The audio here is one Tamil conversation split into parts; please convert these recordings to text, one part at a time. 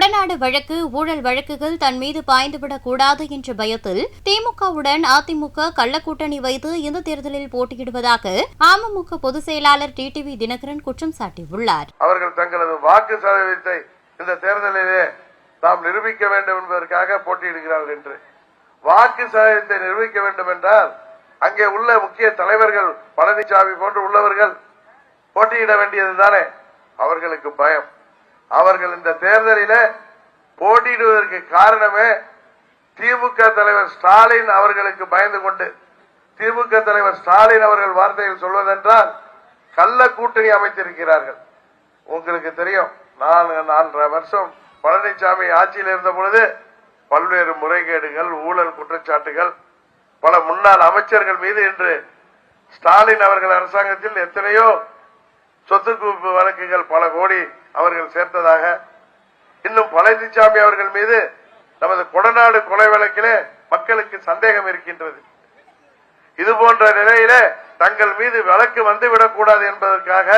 கொடநாடு வழக்கு ஊழல் வழக்குகள் தன் மீது பாய்ந்துவிடக் கூடாது என்ற பயத்தில் திமுகவுடன் அதிமுக கள்ளக்கூட்டணி வைத்து இந்த தேர்தலில் போட்டியிடுவதாக அமமுக பொதுச் செயலாளர் டிடிவி தினகரன் குற்றம் சாட்டியுள்ளார். அவர்கள் தங்களது வாக்கு சதவீதத்தை இந்த தேர்தலிலே நாம் நிரூபிக்க வேண்டும் என்பதற்காக போட்டியிடுகிறார்கள் என்று. வாக்கு சதவீதத்தை நிரூபிக்க வேண்டும் என்றால் அங்கே உள்ள முக்கிய தலைவர்கள் பழனிசாமி போன்று உள்ளவர்கள் போட்டியிட வேண்டியதுதானே. அவர்களுக்கு பயம். அவர்கள் இந்த தேர்தலில போட்டியிடுவதற்கு காரணமே திமுக தலைவர் ஸ்டாலின் அவர்களுக்கு பயந்து கொண்டு திமுக தலைவர் ஸ்டாலின் அவர்கள் வார்த்தையில் சொல்வதென்றால் கள்ள கூட்டணி அமைத்திருக்கிறார்கள். உங்களுக்கு தெரியும் நாலு நாலரை வருஷம் பழனிசாமி ஆட்சியில் இருந்த பொழுது பல்வேறு முறைகேடுகள் ஊழல் குற்றச்சாட்டுகள் பல முன்னாள் அமைச்சர்கள் மீது இன்று ஸ்டாலின் அவர்கள் அரசாங்கத்தில் எத்தனையோ சொத்து குவிப்பு வழக்குகள் பல கோடி அவர்கள் சேர்த்ததாக இன்னும் பழனிசாமி அவர்கள் மீது நமது கொடநாடு கொலை வழக்கிலே மக்களுக்கு சந்தேகம் இருக்கின்றது. இது போன்ற நிலையிலே தங்கள் மீது வழக்கு வந்துவிடக் கூடாது என்பதற்காக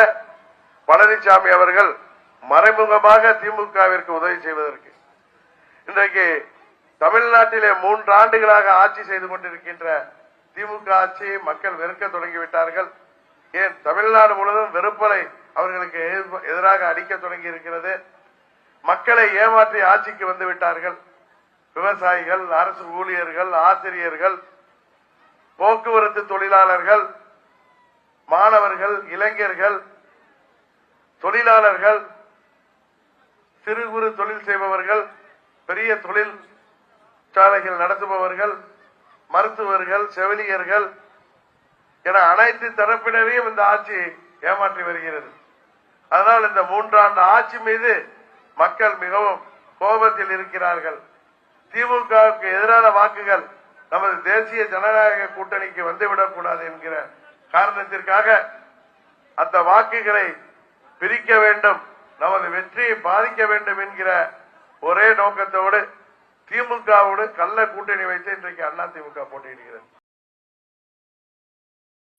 பழனிசாமி அவர்கள் மறைமுகமாக திமுகவிற்கு உதவி செய்வதற்கு. இன்றைக்கு தமிழ்நாட்டிலே மூன்று ஆண்டுகளாக ஆட்சி செய்து கொண்டிருக்கின்ற திமுக ஆட்சியை மக்கள் வெறுக்க தொடங்கிவிட்டார்கள். ஏன் தமிழ்நாடு முழுவதும் வெறுப்பலை அவர்களுக்கு எதிராக அடிக்க தொடங்கி இருக்கிறது மக்களை ஏமாற்றி ஆட்சிக்கு வந்து விட்டார்கள். விவசாயிகள் அரசு ஊழியர்கள் ஆசிரியர்கள் போக்குவரத்து தொழிலாளர்கள் மாணவர்கள் இளைஞர்கள் தொழிலாளர்கள் சிறு குறு தொழில் செய்பவர்கள் பெரிய தொழில் சாலைகள் நடத்துபவர்கள் மருத்துவர்கள் செவிலியர்கள் என அனைத்து தரப்பினரையும் இந்த ஆட்சி ஏமாற்றி வருகிறது. அதனால் இந்த மூன்றாண்டு ஆட்சி மீது மக்கள் மிகவும் கோபத்தில் இருக்கிறார்கள். திமுகவுக்கு எதிரான வாக்குகள் நமது தேசிய ஜனநாயக கூட்டணிக்கு வந்துவிடக் கூடாது என்கிற காரணத்திற்காக அந்த வாக்குகளை பிரிக்க வேண்டும் நமது வெற்றியை பாதிக்க வேண்டும் என்கிற ஒரே நோக்கத்தோடு திமுகவோடு கள்ள கூட்டணி வைத்து இன்றைக்கு அண்ணா திமுக போட்டியிடுகிறது.